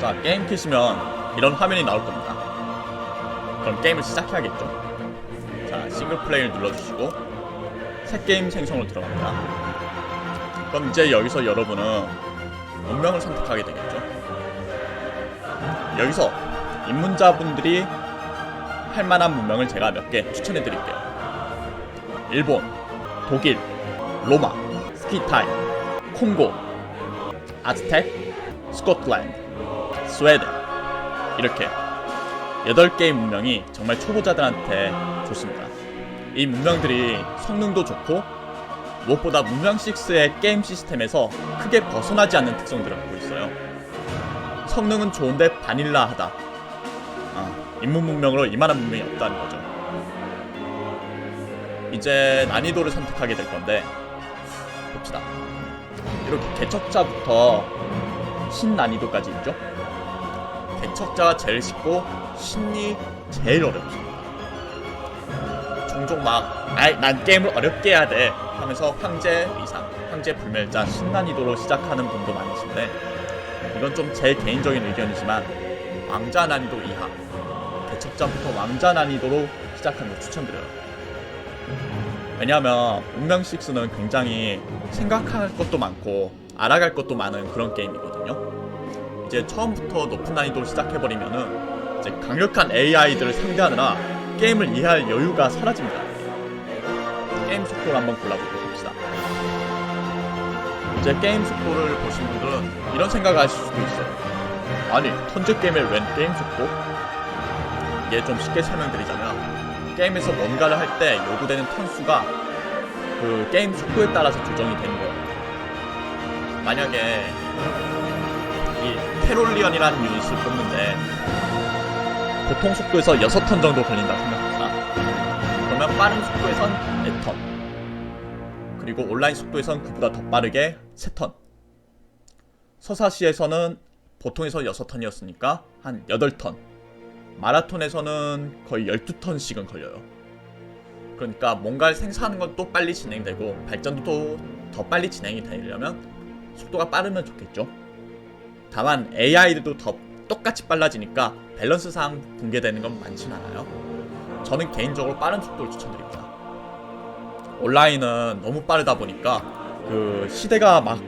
자 게임 켜시면 이런 화면이 나올 겁니다. 그럼 게임을 시작해야겠죠. 자 싱글 플레이를 눌러주시고 새 게임 생성으로 들어갑니다. 그럼 이제 여기서 여러분은 운명을 선택하게 되겠죠. 여기서 입문자분들이 할 만한 문명을 제가 몇 개 추천해 드릴게요. 일본, 독일, 로마, 스키타이, 콩고, 아즈텍, 스코틀랜드, 스웨덴 이렇게 8개의 문명이 정말 초보자들한테 좋습니다. 이 문명들이 성능도 좋고 무엇보다 문명 6의 게임 시스템에서 크게 벗어나지 않는 특성들을 갖고 있어요. 성능은 좋은데 바닐라하다. 아, 인문 문명으로 이만한 문명이 없다는 거죠. 이제 난이도를 선택하게 될 건데 봅시다. 이렇게 개척자부터 신 난이도까지 있죠. 개척자가 제일 쉽고 신이 제일 어렵습니다. 종종 막, 아이, 난 게임을 어렵게 해야 돼 하면서 황제 이상, 황제 불멸자 신 난이도로 시작하는 분도 많으신데 이건 좀 제 개인적인 의견이지만 왕자 난이도 이하, 개척자부터 왕자 난이도로 시작하는 거 추천드려요. 왜냐하면 운명 6는 굉장히 생각할 것도 많고 알아갈 것도 많은 그런 게임이거든요. 이제 처음부터 높은 난이도를 시작해버리면은 이제 강력한 AI들을 상대하느라 게임을 이해할 여유가 사라집니다. 게임 속도를 한번 골라보도록 합시다. 이제 게임 속도를 보신 분들은 이런 생각을 하실 수도 있어요. 아니, 턴제 게임에 웬 게임 속도? 이게 좀 쉽게 설명드리자면 게임에서 뭔가를 할 때 요구되는 턴수가 그 게임 속도에 따라서 조정이 되는 거예요. 만약에 이 캐롤리언이라는 유닛을 뽑는데 보통 속도에서 6턴 정도 걸린다 생각합시다. 그러면 빠른 속도에선 4턴 그리고 온라인 속도에선 그보다 더 빠르게 3턴 서사시에서는 보통에서 6턴이었으니까 한 8턴 마라톤에서는 거의 12턴씩은 걸려요. 그러니까 뭔가를 생산하는 건 또 빨리 진행되고 발전도 또 더 빨리 진행이 되려면 속도가 빠르면 좋겠죠. 다만 AI들도 더 똑같이 빨라지니까 밸런스상 붕괴되는 건 많진 않아요. 저는 개인적으로 빠른 속도를 추천드립니다. 온라인은 너무 빠르다 보니까 그 시대가 막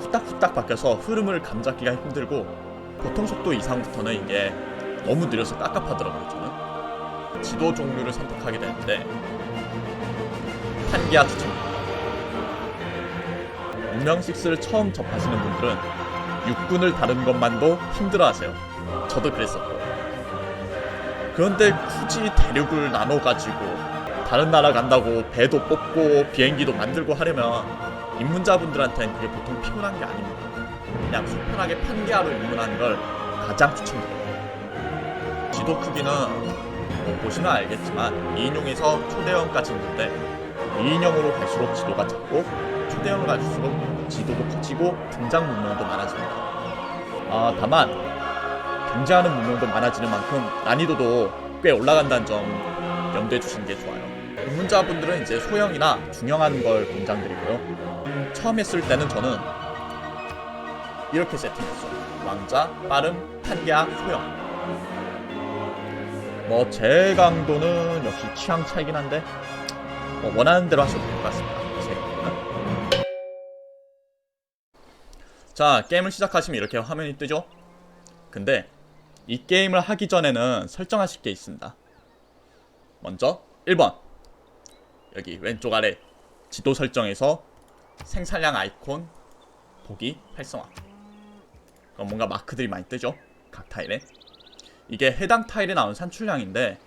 후딱후딱 바뀌어서 흐름을 감잡기가 힘들고 보통 속도 이상부터는 이게 너무 느려서 깝깝하더라고요 저는 지도 종류를 선택하게 되는데 판기아 추천입니다 운명 6를 처음 접하시는 분들은 육군을 다루는 것만도 힘들어하세요. 저도 그랬었고 그런데 굳이 대륙을 나눠가지고 다른 나라 간다고 배도 뽑고 비행기도 만들고 하려면 입문자분들한테는 그게 보통 피곤한 게 아닙니다. 그냥 속편하게 판기아로 입문하는 걸 가장 추천드려요. 지도 크기는 뭐 보시면 알겠지만 2인용에서 초대형까지 있는데 2인용으로 갈수록 지도가 작고 초대형으로 갈수록 지도도 커지고 등장 문명도 많아집니다. 아 다만 등장하는 문명도 많아지는 만큼 난이도도 꽤 올라간다는 점 염두에 두시는 게 좋아요. 입문자분들은 이제 소형이나 중형한 걸 권장드리고요. 음, 처음 했을 때는 저는 이렇게 세팅했어요. 왕자, 빠름, 판기아, 소형. 뭐 제 강도는 역시 취향 차이긴 한데 뭐 원하는 대로 하셔도 될 것 같습니다. 자 게임을 시작하시면 이렇게 화면이 뜨죠. 근데 이 게임을 하기 전에는 설정하실 게 있습니다. 먼저 1번 여기 왼쪽 아래 지도 설정에서 생산량 아이콘 보기 활성화. 그럼 뭔가 마크들이 많이 뜨죠. 각 타일에. 이게 해당 타일에 나온 산출량인데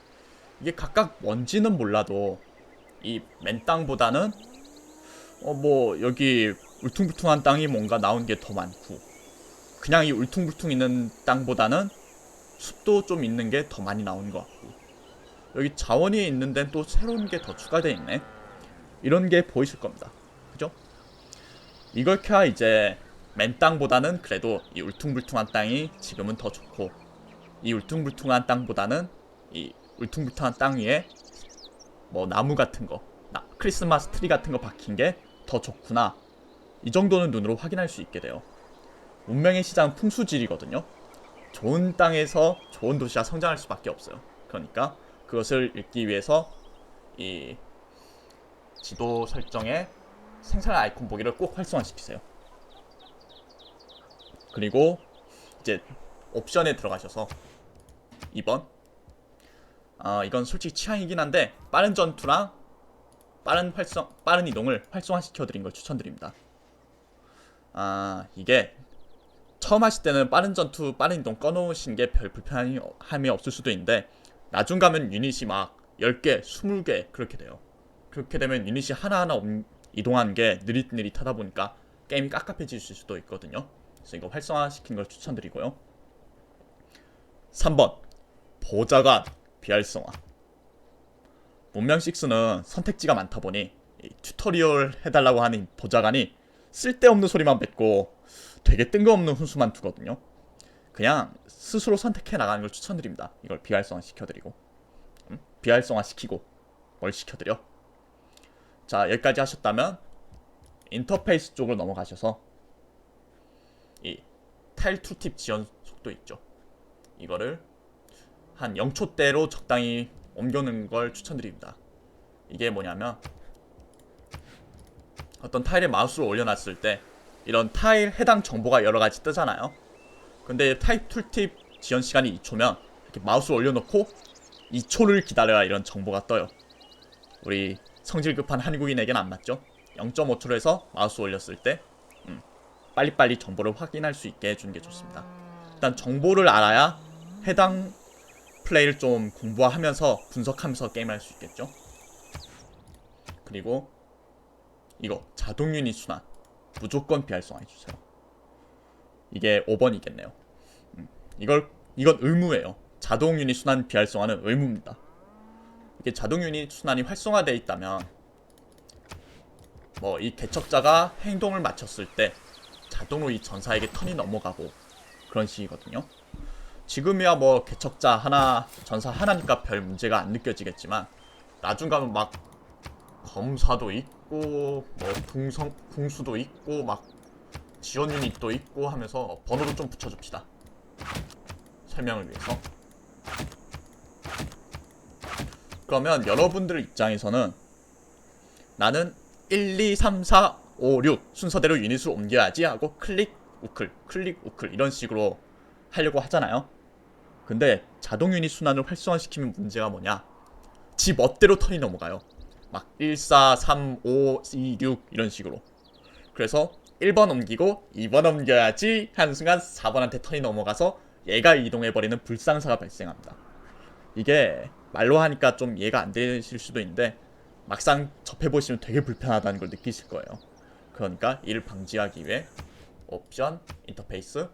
이게 각각 뭔지는 몰라도 이 맨 땅보다는 어 뭐 여기 울퉁불퉁한 땅이 뭔가 나온 게 더 많고 그냥 이 울퉁불퉁 있는 땅보다는 숲도 좀 있는 게 더 많이 나온 것 같고 여기 자원이 있는 데는 또 새로운 게 더 추가되어 있네 이런 게 보이실 겁니다 그죠? 이걸 켜야 이제 맨 땅보다는 그래도 이 울퉁불퉁한 땅이 지금은 더 좋고 이 울퉁불퉁한 땅보다는 이 울퉁불퉁한 땅 위에 뭐 나무 같은 거, 나- 크리스마스 트리 같은 거 박힌 게 더 좋구나. 이 정도는 눈으로 확인할 수 있게 돼요. 운명의 시장 풍수질이거든요. 좋은 땅에서 좋은 도시가 성장할 수밖에 없어요. 그러니까 그것을 읽기 위해서 이 지도 설정에 생산 아이콘 보기를 꼭 활성화시키세요. 그리고 이제 옵션에 들어가셔서 2번 아 이건 솔직히 취향이긴 한데 빠른 전투랑 빠른 활성 빠른 이동을 활성화시켜 드린 걸 추천드립니다. 아 이게 처음 하실 때는 빠른 전투 빠른 이동 꺼놓으신 게 별 불편함이 없을 수도 있는데 나중 가면 유닛이 막 10개, 20개 그렇게 돼요. 그렇게 되면 유닛이 하나하나 옮- 이동하는 게 느릿느릿하다 보니까 게임이 깝깝해질 수도 있거든요. 그래서 이거 활성화시킨 걸 추천드리고요. 3번 보좌관 비활성화 문명 6는 선택지가 많다 보니 이 튜토리얼 해달라고 하는 보좌관이 쓸데없는 소리만 뱉고 되게 뜬금없는 훈수만 두거든요. 그냥 스스로 선택해 나가는 걸 추천드립니다. 이걸 비활성화 시켜드리고 음? 비활성화 시키고 뭘 시켜드려? 자 여기까지 하셨다면 인터페이스 쪽으로 넘어가셔서 이 툴팁 지원 속도 있죠. 이거를 한 0초대로 적당히 옮겨놓는 걸 추천드립니다. 이게 뭐냐면 어떤 타일에 마우스를 올려놨을 때 이런 타일 해당 정보가 여러 가지 뜨잖아요. 근데 타입 툴팁 지연 시간이 2초면 이렇게 마우스 올려놓고 2초를 기다려야 이런 정보가 떠요. 우리 성질 급한 한국인에겐 안 맞죠? 0.5초로 해서 마우스 올렸을 때 음, 빨리빨리 정보를 확인할 수 있게 해주는 게 좋습니다. 일단 정보를 알아야 해당 플레이를 좀 공부하면서 분석하면서 게임할 수 있겠죠. 그리고 이거 자동 유닛 순환 무조건 비활성화 해주세요. 이게 5번이겠네요. 음, 이걸 이건 의무예요. 자동 유닛 순환 비활성화는 의무입니다. 이게 자동 유닛 순환이 활성화되어 있다면 뭐 이 개척자가 행동을 마쳤을 때 자동으로 이 전사에게 턴이 넘어가고 그런 식이거든요. 지금이야 뭐 개척자 하나 전사 하나니까 별 문제가 안 느껴지겠지만 나중 가면 막 검사도 있고 뭐 궁성 궁수도 있고 막 지원 유닛도 있고 하면서 번호를 좀 붙여줍시다. 설명을 위해서. 그러면 여러분들 입장에서는 나는 1, 2, 3, 4, 5, 6 순서대로 유닛을 옮겨야지 하고 클릭, 우클, 클릭, 우클 이런 식으로 하려고 하잖아요. 근데 자동 유닛 순환을 활성화시키면 문제가 뭐냐? 지 멋대로 턴이 넘어가요. 막 1, 4, 3, 5, 2, 6 이런 식으로. 그래서 1번 옮기고 2번 옮겨야지 하는 순간 4번한테 턴이 넘어가서 얘가 이동해버리는 불상사가 발생합니다. 이게 말로 하니까 좀 이해가 안 되실 수도 있는데 막상 접해보시면 되게 불편하다는 걸 느끼실 거예요. 그러니까 이를 방지하기 위해 옵션, 인터페이스,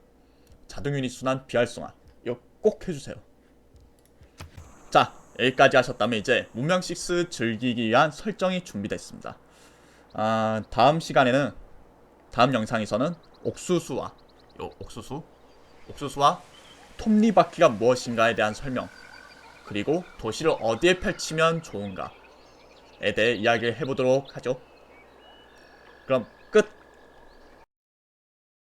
자동 유닛 순환 비활성화 이거 꼭 해주세요. 자 여기까지 하셨다면 이제 문명 6 즐기기 위한 설정이 준비됐습니다. 아 다음 시간에는 다음 영상에서는 옥수수와 요 옥수수 옥수수와 톱니바퀴가 무엇인가에 대한 설명 그리고 도시를 어디에 펼치면 좋은가에 대해 이야기를 해보도록 하죠. 그럼 끝.